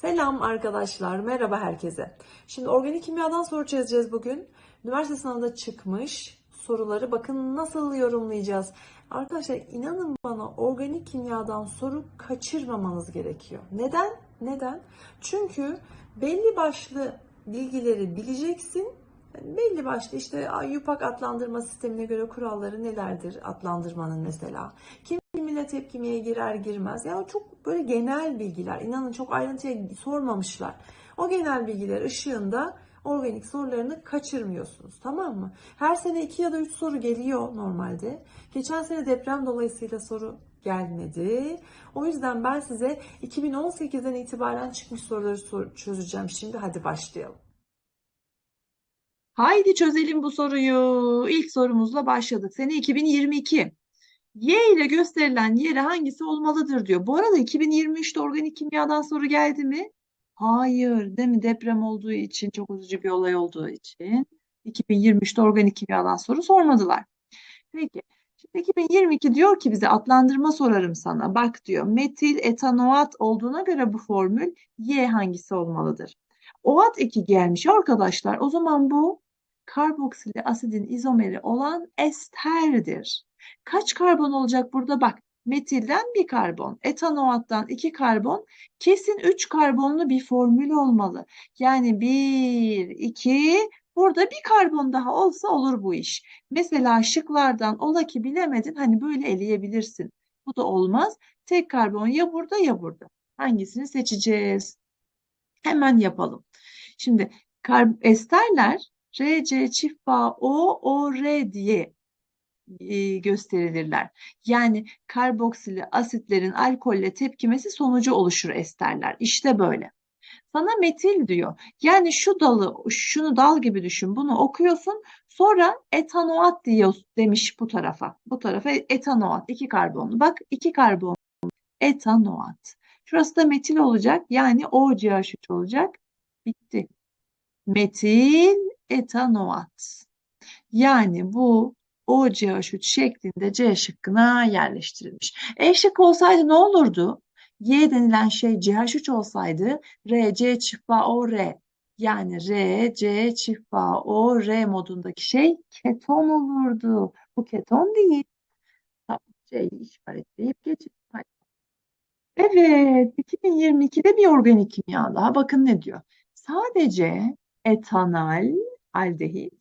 Selam arkadaşlar, merhaba herkese. Şimdi organik kimyadan soru çözeceğiz bugün. Üniversite sınavında çıkmış soruları bakın nasıl yorumlayacağız. Arkadaşlar inanın bana organik kimyadan soru kaçırmamanız gerekiyor. Neden? Neden? Çünkü belli başlı bilgileri bileceksin. Belli başlı işte yupak adlandırma sistemine göre kuralları nelerdir adlandırmanın mesela. Kim tepkimeye girer girmez. Yani çok böyle genel bilgiler. İnanın çok ayrıntıya sormamışlar. O genel bilgiler ışığında organik sorularını kaçırmıyorsunuz. Tamam mı? Her sene 2 ya da 3 soru geliyor normalde. Geçen sene deprem dolayısıyla soru gelmedi. O yüzden ben size 2018'den itibaren çıkmış soruları sor- çözeceğim. Şimdi hadi başlayalım. Haydi çözelim bu soruyu. İlk sorumuzla başladık. Sene 2022. Y ile gösterilen yere hangisi olmalıdır diyor. Bu arada 2023'te organik kimyadan soru geldi mi? Hayır, değil mi? Deprem olduğu için, çok üzücü bir olay olduğu için 2023'te organik kimyadan soru sormadılar. Peki. Şimdi 2022 diyor ki bize adlandırma sorarım sana. Bak diyor metil etanoat olduğuna göre bu formül Y hangisi olmalıdır? OAT 2 gelmiş arkadaşlar. O zaman bu karboksili asidin izomeri olan esterdir. Kaç karbon olacak burada? Bak metilden bir karbon, etanoattan iki karbon, kesin üç karbonlu bir formül olmalı. Yani bir, iki, burada bir karbon daha olsa olur bu iş. Mesela şıklardan ola ki bilemedin hani böyle eleyebilirsin. Bu da olmaz. Tek karbon ya burada ya burada. Hangisini seçeceğiz? Hemen yapalım. Şimdi esterler RC çift bağ O, O, R diye e, gösterilirler. Yani karboksili asitlerin alkolle tepkimesi sonucu oluşur esterler. İşte böyle. Sana metil diyor. Yani şu dalı, şunu dal gibi düşün. Bunu okuyorsun. Sonra etanoat diyor demiş bu tarafa. Bu tarafa etanoat. iki karbonlu. Bak iki karbonlu. Etanoat. Şurası da metil olacak. Yani OCH3 olacak. Bitti. Metil etanoat. Yani bu OCH3 şeklinde C şıkkına yerleştirilmiş. E şık olsaydı ne olurdu? Y denilen şey CH3 olsaydı RC çift bağ OR yani RC çift bağ OR modundaki şey keton olurdu. Bu keton değil. Tamam, C'yi işaretleyip geçelim. Evet, 2022'de bir organik kimya daha. Bakın ne diyor. Sadece etanal aldehit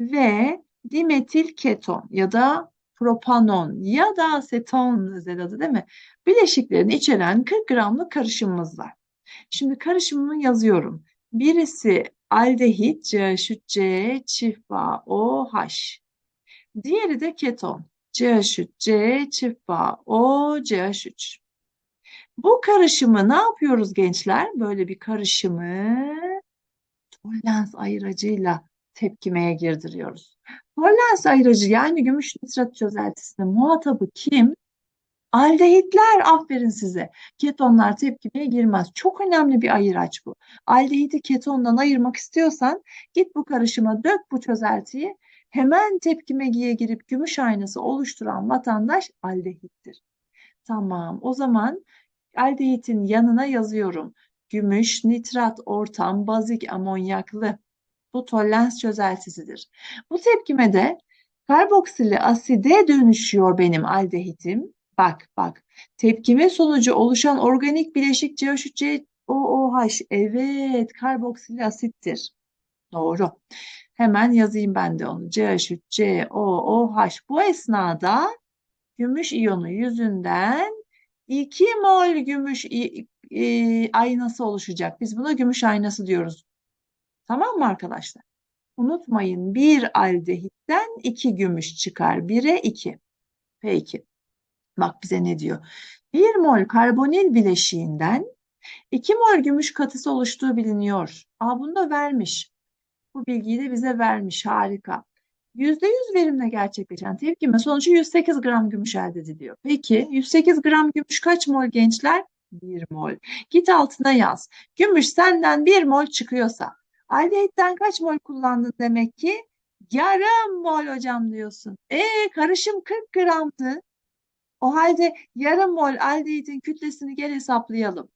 ve dimetil keton ya da propanon ya da aseton özel adı değil mi? Bileşiklerini içeren 40 gramlık karışımımız var. Şimdi karışımını yazıyorum. Birisi aldehit CH3C çift bağ OH. Diğeri de keton CH3C çift bağ OCH3. Bu karışımı ne yapıyoruz gençler? Böyle bir karışımı tolerans ayıracıyla tepkimeye girdiriyoruz. Tolerans ayıracı yani gümüş nitrat çözeltisinin muhatabı kim? Aldehitler aferin size. Ketonlar tepkimeye girmez. Çok önemli bir ayıraç bu. Aldehiti ketondan ayırmak istiyorsan git bu karışıma dök bu çözeltiyi. Hemen tepkimegiye girip gümüş aynası oluşturan vatandaş aldehittir. Tamam o zaman aldehitin yanına yazıyorum. Gümüş, nitrat, ortam, bazik, amonyaklı. Bu tolerans çözeltisidir. Bu tepkimede karboksili aside dönüşüyor benim aldehitim. Bak bak. Tepkime sonucu oluşan organik bileşik CH3COOH. Evet, karboksili asittir. Doğru. Hemen yazayım ben de onu. CH3COOH. Bu esnada gümüş iyonu yüzünden 2 mol gümüş e, aynası oluşacak. Biz buna gümüş aynası diyoruz. Tamam mı arkadaşlar? Unutmayın bir aldehitten 2 gümüş çıkar. 1'e 2. Peki. Bak bize ne diyor? 1 mol karbonil bileşiğinden 2 mol gümüş katısı oluştuğu biliniyor. Aa bunu da vermiş. Bu bilgiyi de bize vermiş. Harika. %100 verimle gerçekleşen tepkime sonucu 108 gram gümüş elde ediliyor. Peki 108 gram gümüş kaç mol gençler? 1 mol. Git altına yaz. Gümüş senden 1 mol çıkıyorsa aldehitten kaç mol kullandın demek ki? Yarım mol hocam diyorsun. E karışım 40 gramdı. O halde yarım mol aldehitin kütlesini gel hesaplayalım.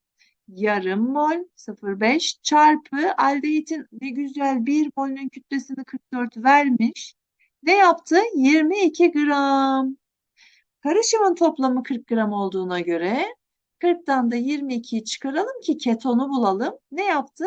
yarım mol 0,5 çarpı aldehitin ne güzel 1 molünün kütlesini 44 vermiş. Ne yaptı? 22 gram. Karışımın toplamı 40 gram olduğuna göre 40'tan da 22'yi çıkaralım ki ketonu bulalım. Ne yaptı?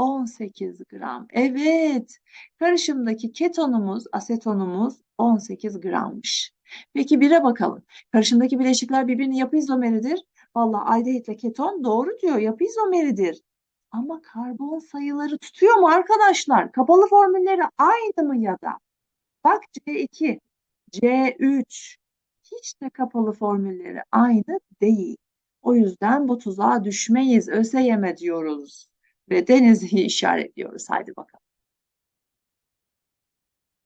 18 gram. Evet. Karışımdaki ketonumuz, asetonumuz 18 grammış. Peki 1'e bakalım. Karışımdaki bileşikler birbirinin yapı izomeridir. Vallahi aldehitle keton doğru diyor. Yapı izomeridir. Ama karbon sayıları tutuyor mu arkadaşlar? Kapalı formülleri aynı mı ya da? Bak C2, C3 hiç de kapalı formülleri aynı değil. O yüzden bu tuzağa düşmeyiz. ÖSYM diyoruz. Ve Denizli'yi işaretliyoruz. Haydi bakalım.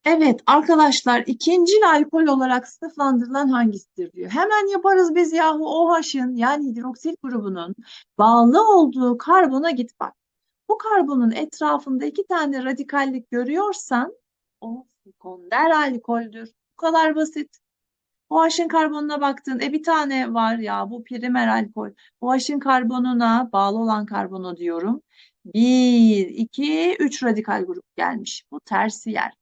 Evet arkadaşlar ikincil alkol olarak sınıflandırılan hangisidir diyor. Hemen yaparız biz yahu OH'ın yani hidroksil grubunun bağlı olduğu karbona git bak. Bu karbonun etrafında iki tane radikallik görüyorsan o sekonder alkoldür. Bu kadar basit. OH'ın karbonuna baktın. E bir tane var ya bu primer alkol. OH'ın karbonuna bağlı olan karbonu diyorum. 1, 2, 3 radikal grup gelmiş. Bu tersiyer.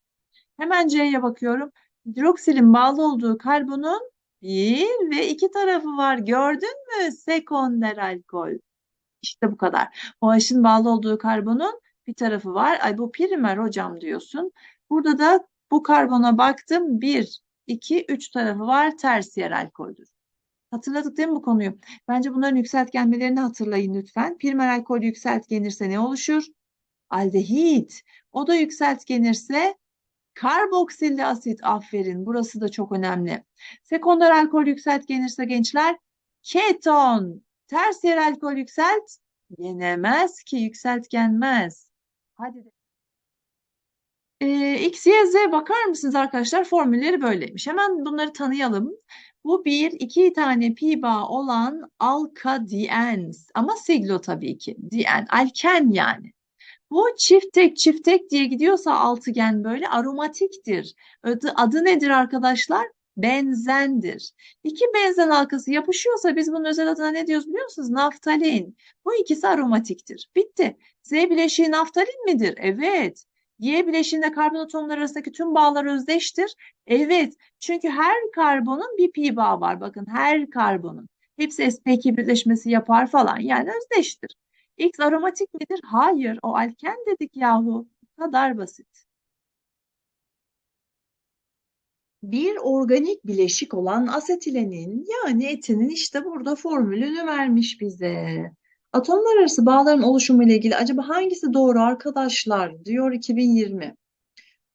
Hemen C'ye bakıyorum. Hidroksilin bağlı olduğu karbonun bir ve iki tarafı var. Gördün mü? Sekonder alkol. İşte bu kadar. OH'ın bağlı olduğu karbonun bir tarafı var. Ay bu primer hocam diyorsun. Burada da bu karbona baktım. Bir, iki, üç tarafı var. Tersiyer alkoldür. Hatırladık değil mi bu konuyu? Bence bunların yükseltgenmelerini hatırlayın lütfen. Primer alkol yükseltgenirse ne oluşur? Aldehit. O da yükseltgenirse karboksilli asit. Aferin. Burası da çok önemli. Sekonder alkol yükseltgenirse gençler keton. Tersiyer alkol yükselt. Yenemez ki yükseltgenmez. Hadi. Ee, X, Y, Z bakar mısınız arkadaşlar? Formülleri böyleymiş. Hemen bunları tanıyalım. Bu bir, iki tane pi bağı olan alkadiens. Ama siglo tabii ki. Dien, alken yani. Bu çift tek çift tek diye gidiyorsa altıgen böyle aromatiktir. Adı, adı nedir arkadaşlar? Benzendir. İki benzen halkası yapışıyorsa biz bunun özel adına ne diyoruz biliyor musunuz? Naftalin. Bu ikisi aromatiktir. Bitti. Z bileşiği naftalin midir? Evet. Y bileşiğinde karbon atomları arasındaki tüm bağlar özdeştir. Evet. Çünkü her karbonun bir pi bağı var. Bakın her karbonun. Hepsi sp2 birleşmesi yapar falan. Yani özdeştir. X aromatik midir? Hayır. O alken dedik yahu. Bu kadar basit. Bir organik bileşik olan asetilenin yani etinin işte burada formülünü vermiş bize. Atomlar arası bağların oluşumu ile ilgili acaba hangisi doğru arkadaşlar diyor 2020.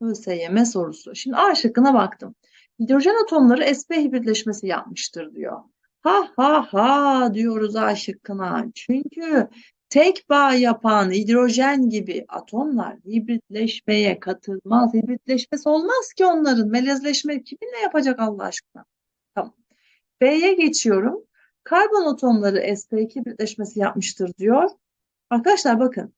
ÖSYM sorusu. Şimdi A şıkkına baktım. Hidrojen atomları sp hibritleşmesi yapmıştır diyor. Ha ha ha diyoruz A şıkkına. Çünkü tek bağ yapan hidrojen gibi atomlar hibritleşmeye katılmaz. Hibritleşmesi olmaz ki onların. Melezleşme kiminle yapacak Allah aşkına? Tamam. B'ye geçiyorum. Karbon atomları sp2 hibritleşmesi yapmıştır diyor. Arkadaşlar bakın.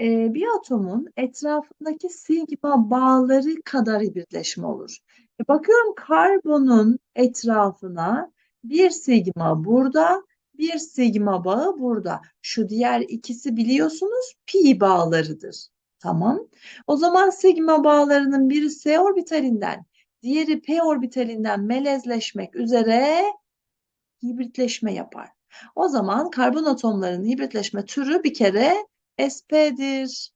e, bir atomun etrafındaki sigma bağları kadar hibritleşme olur. E, bakıyorum karbonun etrafına bir sigma burada, bir sigma bağı burada. Şu diğer ikisi biliyorsunuz pi bağlarıdır. Tamam. O zaman sigma bağlarının biri s orbitalinden, diğeri p orbitalinden melezleşmek üzere hibritleşme yapar. O zaman karbon atomlarının hibritleşme türü bir kere sp'dir.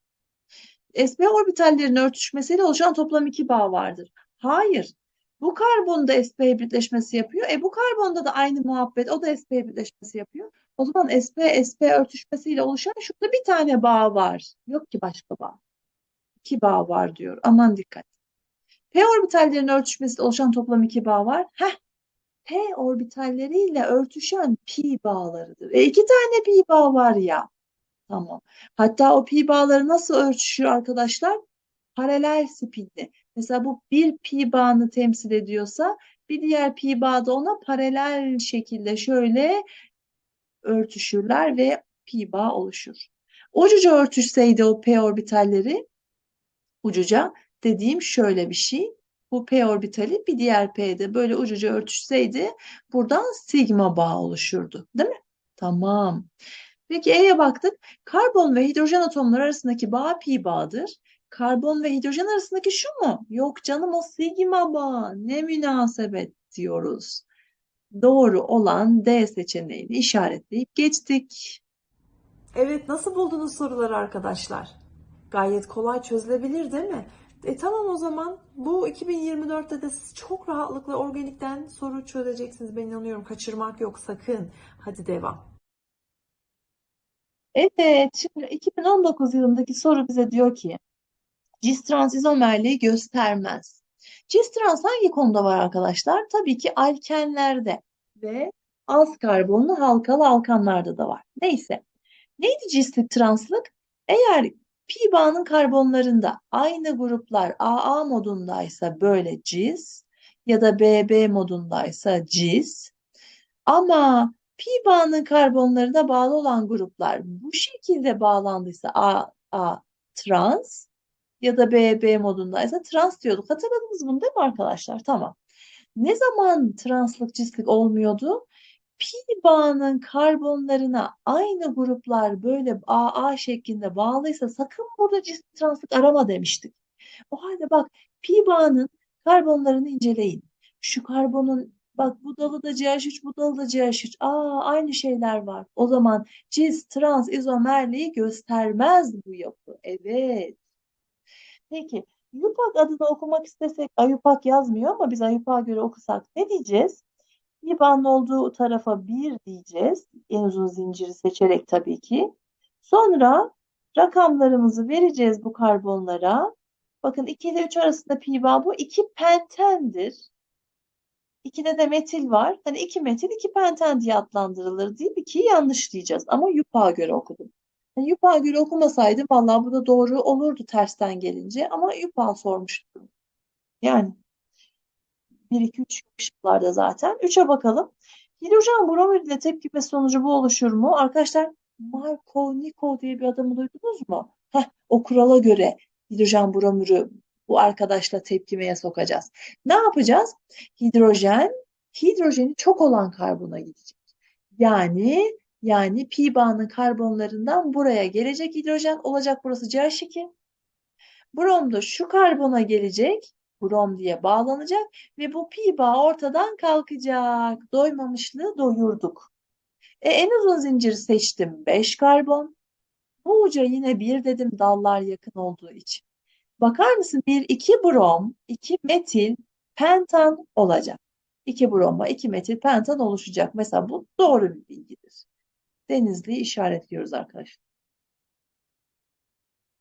sp orbitallerin örtüşmesiyle oluşan toplam iki bağ vardır. Hayır. Bu karbonda sp hibritleşmesi yapıyor. E bu karbonda da aynı muhabbet. O da sp hibritleşmesi yapıyor. O zaman sp sp örtüşmesiyle oluşan şurada bir tane bağ var. Yok ki başka bağ. İki bağ var diyor. Aman dikkat. P orbitallerin örtüşmesiyle oluşan toplam iki bağ var. Heh. P orbitalleriyle örtüşen pi bağlarıdır. E iki tane pi bağ var ya. Tamam. Hatta o pi bağları nasıl örtüşüyor arkadaşlar? Paralel spinli. Mesela bu bir pi bağını temsil ediyorsa bir diğer pi bağı da ona paralel şekilde şöyle örtüşürler ve pi bağı oluşur. Ucuca örtüşseydi o p orbitalleri ucuca dediğim şöyle bir şey. Bu p orbitali bir diğer p'de böyle ucuca örtüşseydi buradan sigma bağı oluşurdu. Değil mi? Tamam. Peki E'ye baktık. Karbon ve hidrojen atomları arasındaki bağ pi bağıdır. Karbon ve hidrojen arasındaki şu mu? Yok canım o sigma bağı. Ne münasebet diyoruz. Doğru olan D seçeneğini işaretleyip geçtik. Evet, nasıl buldunuz soruları arkadaşlar? Gayet kolay çözülebilir değil mi? E tamam o zaman bu 2024'te de siz çok rahatlıkla organikten soru çözeceksiniz. Ben inanıyorum. Kaçırmak yok sakın. Hadi devam. Evet, şimdi 2019 yılındaki soru bize diyor ki cis-trans izomerliği göstermez. Cis-trans hangi konuda var arkadaşlar? Tabii ki alkenlerde ve az karbonlu halkalı alkanlarda da var. Neyse. Neydi cislik translık? Eğer pi bağının karbonlarında aynı gruplar AA modundaysa böyle cis ya da BB modundaysa cis ama pi bağının karbonlarına bağlı olan gruplar bu şekilde bağlandıysa AA trans ya da BB modundaysa trans diyorduk. Hatırladınız bunu değil mi arkadaşlar? Tamam. Ne zaman translık cislik olmuyordu? Pi bağının karbonlarına aynı gruplar böyle AA şeklinde bağlıysa sakın burada cislik translık arama demiştik. O halde bak pi bağının karbonlarını inceleyin. Şu karbonun bak bu dalıda CH3 bu dalıda CH3. Aa aynı şeyler var. O zaman cis trans izomerliği göstermez bu yapı. Evet. Peki Yupak adını okumak istesek Ayupak yazmıyor ama biz Ayupak'a göre okusak ne diyeceğiz? İBAN'ın olduğu tarafa 1 diyeceğiz. En uzun zinciri seçerek tabii ki. Sonra rakamlarımızı vereceğiz bu karbonlara. Bakın 2 ile 3 arasında pi bağ bu 2 pentendir. 2'de de metil var. Hani 2 metil 2 penten diye adlandırılır deyip 2'yi yanlış diyeceğiz. Ama Yupak'a göre okudum. Yani Yupak'a göre okumasaydım vallahi bu da doğru olurdu tersten gelince. Ama Yupak'a sormuştum. Yani 1, 2, 3 şıklarda zaten. 3'e bakalım. Hidrojen bromür ile tepkime sonucu bu oluşur mu? Arkadaşlar Markovnikov diye bir adamı duydunuz mu? Heh, o kurala göre hidrojen bromürü bu arkadaşla tepkimeye sokacağız. Ne yapacağız? Hidrojen, hidrojeni çok olan karbona gidecek. Yani yani pi bağının karbonlarından buraya gelecek hidrojen olacak burası CH2. Brom da şu karbona gelecek. Brom diye bağlanacak ve bu pi bağı ortadan kalkacak. Doymamışlığı doyurduk. E, en uzun zinciri seçtim 5 karbon. Bu uca yine 1 dedim dallar yakın olduğu için. Bakar mısın? 1, 2 brom, 2 metil, pentan olacak. 2 bromla 2 metil pentan oluşacak. Mesela bu doğru bir bilgidir. Denizli'yi işaretliyoruz arkadaşlar.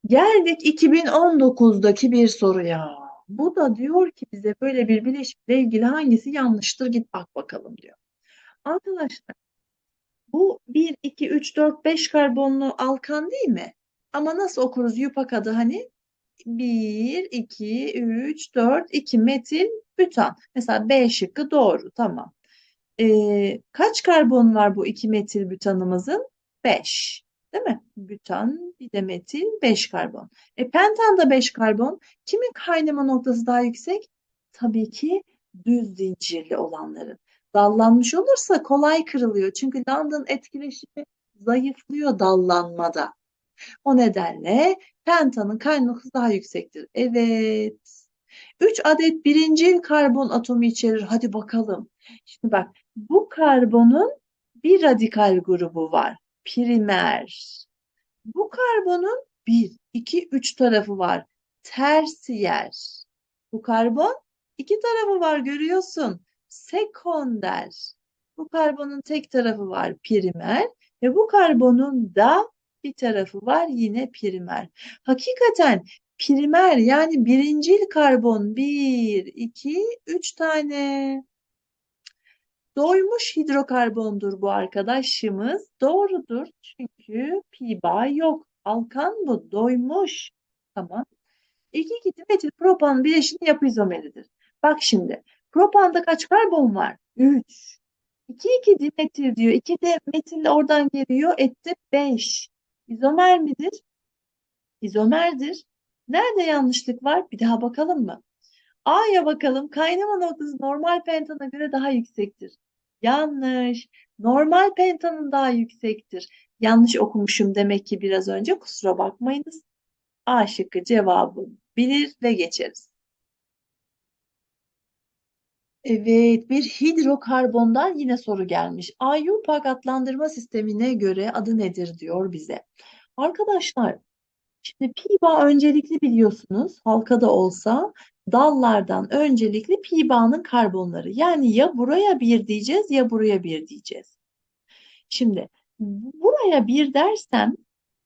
Geldik 2019'daki bir soruya. Bu da diyor ki bize böyle bir bileşikle ilgili hangisi yanlıştır git bak bakalım diyor. Arkadaşlar bu 1, 2, 3, 4, 5 karbonlu alkan değil mi? Ama nasıl okuruz yupak adı hani? 1, 2, 3, 4, 2 metil bütan. Mesela B şıkkı doğru tamam. Ee, kaç karbon var bu 2 metil bütanımızın? 5. Değil mi? Bütan, bir de metil, 5 karbon. E pentan da 5 karbon. Kimin kaynama noktası daha yüksek? Tabii ki düz zincirli olanların. Dallanmış olursa kolay kırılıyor. Çünkü London etkileşimi zayıflıyor dallanmada. O nedenle pentanın kaynama noktası daha yüksektir. Evet. 3 adet birincil karbon atomu içerir. Hadi bakalım. Şimdi bak bu karbonun bir radikal grubu var. Primer. Bu karbonun 1, 2, 3 tarafı var. Tersiyer. Bu karbon iki tarafı var görüyorsun. Sekonder. Bu karbonun tek tarafı var primer ve bu karbonun da bir tarafı var yine primer. Hakikaten primer yani birincil karbon 1, 2, 3 tane. Doymuş hidrokarbondur bu arkadaşımız. Doğrudur çünkü pi bağ yok. Alkan bu doymuş. Tamam. 2,2 dimetil propan bileşiğinin yapı izomeridir. Bak şimdi propanda kaç karbon var? 3. 2,2 dimetil diyor. 2 de metil oradan geliyor. Etti 5. İzomer midir? İzomerdir. Nerede yanlışlık var? Bir daha bakalım mı? A'ya bakalım. Kaynama noktası normal pentana göre daha yüksektir. Yanlış. Normal pentanın daha yüksektir. Yanlış okumuşum demek ki biraz önce kusura bakmayınız. A şıkkı cevabı bilir ve geçeriz. Evet, bir hidrokarbondan yine soru gelmiş. IUPAC adlandırma sistemine göre adı nedir diyor bize. Arkadaşlar, şimdi pi-bağ öncelikli biliyorsunuz. Halkada olsa dallardan öncelikli pi-bağının karbonları. Yani ya buraya bir diyeceğiz ya buraya bir diyeceğiz. Şimdi buraya bir dersem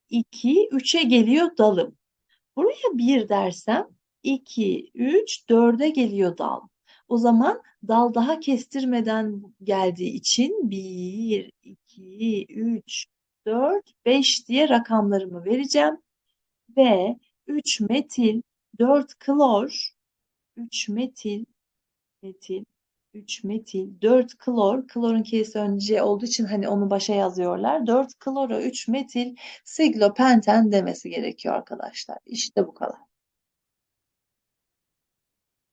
2, 3'e geliyor dalım. Buraya 1 dersem 2, 3, 4'e geliyor dal. O zaman dal daha kestirmeden geldiği için 1, 2, 3, 4, 5 diye rakamlarımı vereceğim. Ve 3 metil, 4 klor, 3 metil, metil, 3 metil, 4 klor, klorun K'si önce olduğu için hani onu başa yazıyorlar. 4 klora 3 metil siglopenten demesi gerekiyor arkadaşlar. İşte bu kadar.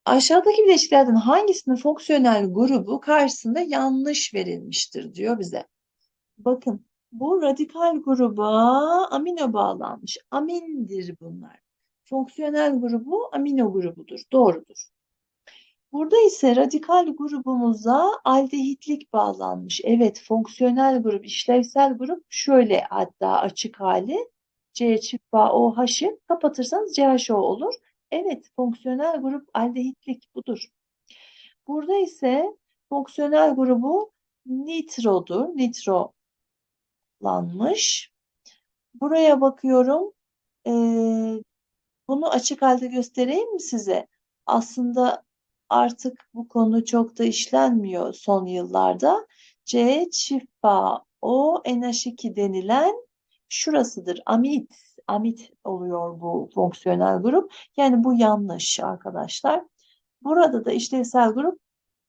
Aşağıdaki bileşiklerden hangisinin fonksiyonel grubu karşısında yanlış verilmiştir diyor bize. Bakın bu radikal gruba amino bağlanmış. Amindir bunlar. Fonksiyonel grubu amino grubudur. Doğrudur. Burada ise radikal grubumuza aldehitlik bağlanmış. Evet, fonksiyonel grup, işlevsel grup şöyle hatta açık hali C çift bağ OH'ı kapatırsanız CHO olur. Evet, fonksiyonel grup aldehitlik budur. Burada ise fonksiyonel grubu nitrodur. Nitrolanmış. Buraya bakıyorum. Ee, bunu açık halde göstereyim mi size? Aslında artık bu konu çok da işlenmiyor son yıllarda. C çift bağ O NH2 denilen şurasıdır. Amid. Amid oluyor bu fonksiyonel grup. Yani bu yanlış arkadaşlar. Burada da işlevsel grup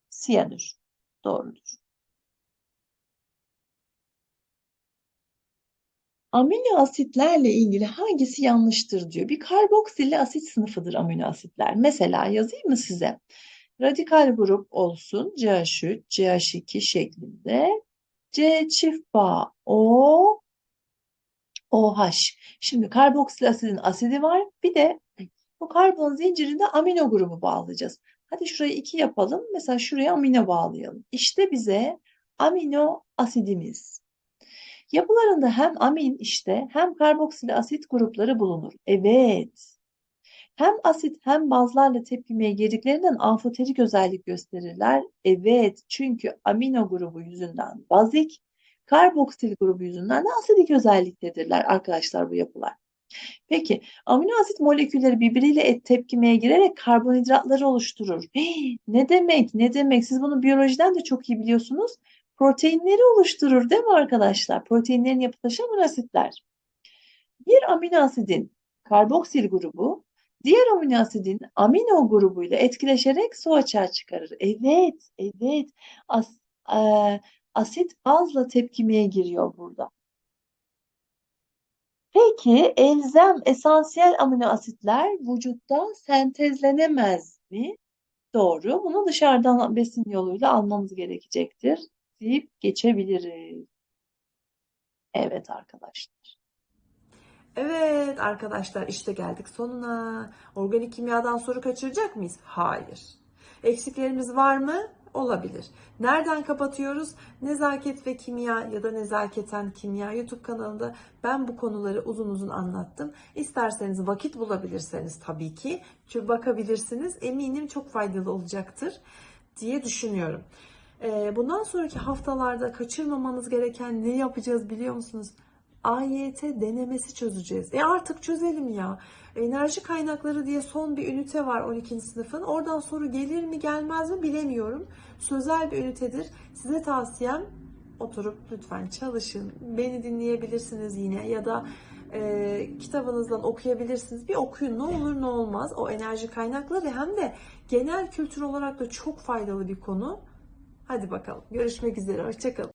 siyanür. Doğrudur. Amino asitlerle ilgili hangisi yanlıştır diyor. Bir karboksilli asit sınıfıdır amino asitler. Mesela yazayım mı size? Radikal grup olsun CH3, CH2 şeklinde. C çift bağ O, OH. Şimdi karboksil asidin asidi var. Bir de bu karbon zincirinde amino grubu bağlayacağız. Hadi şurayı 2 yapalım. Mesela şuraya amino bağlayalım. İşte bize amino asidimiz. Yapılarında hem amin işte hem karboksil asit grupları bulunur. Evet. Hem asit hem bazlarla tepkimeye girdiklerinden amfoterik özellik gösterirler. Evet. Çünkü amino grubu yüzünden bazik, karboksil grubu yüzünden de asidik özelliktedirler arkadaşlar bu yapılar. Peki amino asit molekülleri birbiriyle et tepkimeye girerek karbonhidratları oluşturur. Hey, ne demek? Ne demek? Siz bunu biyolojiden de çok iyi biliyorsunuz proteinleri oluşturur değil mi arkadaşlar? Proteinlerin yapı taşı amino asitler. Bir amino asidin karboksil grubu diğer amino asidin amino grubuyla etkileşerek su açığa çıkarır. Evet, evet. As, e, asit bazla tepkimeye giriyor burada. Peki elzem esansiyel amino asitler vücutta sentezlenemez mi? Doğru. Bunu dışarıdan besin yoluyla almamız gerekecektir deyip geçebiliriz. Evet arkadaşlar. Evet arkadaşlar işte geldik sonuna. Organik kimyadan soru kaçıracak mıyız? Hayır. Eksiklerimiz var mı? Olabilir. Nereden kapatıyoruz? Nezaket ve Kimya ya da Nezaketen Kimya YouTube kanalında ben bu konuları uzun uzun anlattım. İsterseniz vakit bulabilirseniz tabii ki bakabilirsiniz. Eminim çok faydalı olacaktır diye düşünüyorum. Ee, bundan sonraki haftalarda kaçırmamanız gereken ne yapacağız biliyor musunuz? AYT denemesi çözeceğiz. E artık çözelim ya. Enerji kaynakları diye son bir ünite var 12. sınıfın. Oradan soru gelir mi gelmez mi bilemiyorum. Sözel bir ünitedir. Size tavsiyem oturup lütfen çalışın. Beni dinleyebilirsiniz yine ya da e, kitabınızdan okuyabilirsiniz. Bir okuyun ne olur ne olmaz. O enerji kaynakları hem de genel kültür olarak da çok faydalı bir konu. Hadi bakalım. Görüşmek üzere. Hoşçakalın.